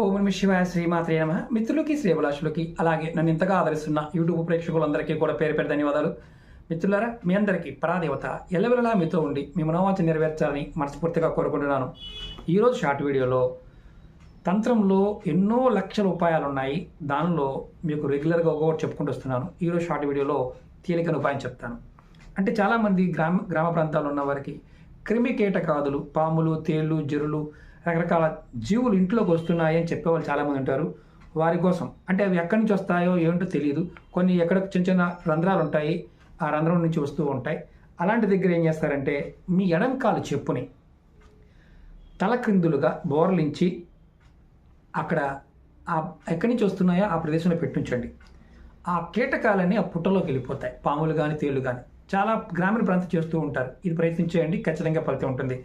ఓం నమ. శివాయ శ్రీమాత్రే నమ మిత్రులకి శ్రీభిలాషులకి అలాగే నన్ను ఇంతగా ఆదరిస్తున్న యూట్యూబ్ ప్రేక్షకులందరికీ కూడా పేరు పేరు ధన్యవాదాలు. మిత్రులారా మీ అందరికీ పరాదేవత ఎలవెలలా మీతో ఉండి మీ మనోవాంఛ నెరవేర్చాలని మనస్ఫూర్తిగా కోరుకుంటున్నాను. ఈరోజు షార్ట్ వీడియోలో తంత్రంలో ఎన్నో లక్షల ఉపాయాలు ఉన్నాయి దానిలో మీకు రెగ్యులర్గా ఒక్కొక్కటి చెప్పుకుంటూ వస్తున్నాను. ఈరోజు షార్ట్ వీడియోలో తేలికను ఉపాయం చెప్తాను. అంటే చాలామంది గ్రామ గ్రామ ప్రాంతాల్లో ఉన్న వారికి క్రిమి కీటకాదులు పాములు తేళ్ళు జరులు రకరకాల జీవులు ఇంట్లోకి వస్తున్నాయి అని చెప్పేవాళ్ళు చాలామంది ఉంటారు. వారి కోసం. అంటే అవి ఎక్కడి నుంచి వస్తాయో ఏంటో తెలియదు కొన్ని ఎక్కడ చిన్న చిన్న రంధ్రాలు ఉంటాయి. ఆ రంధ్రం నుంచి వస్తూ ఉంటాయి. అలాంటి దగ్గర ఏం చేస్తారంటే మీ ఎడంకాలు చెప్పుని తల క్రిందులుగా బోర్లించి అక్కడ ఆ ఎక్కడి నుంచి వస్తున్నాయో ఆ ప్రదేశంలో పెట్టించండి. ఆ కీటకాలన్నీ ఆ పుట్టలోకి వెళ్ళిపోతాయి. పాములు కానీ తేళ్ళు కానీ చాలా గ్రామీణ ప్రాంతం చేస్తూ ఉంటారు. ఇది ప్రయత్నించేయండి. ఖచ్చితంగా ఫలితం ఉంటుంది.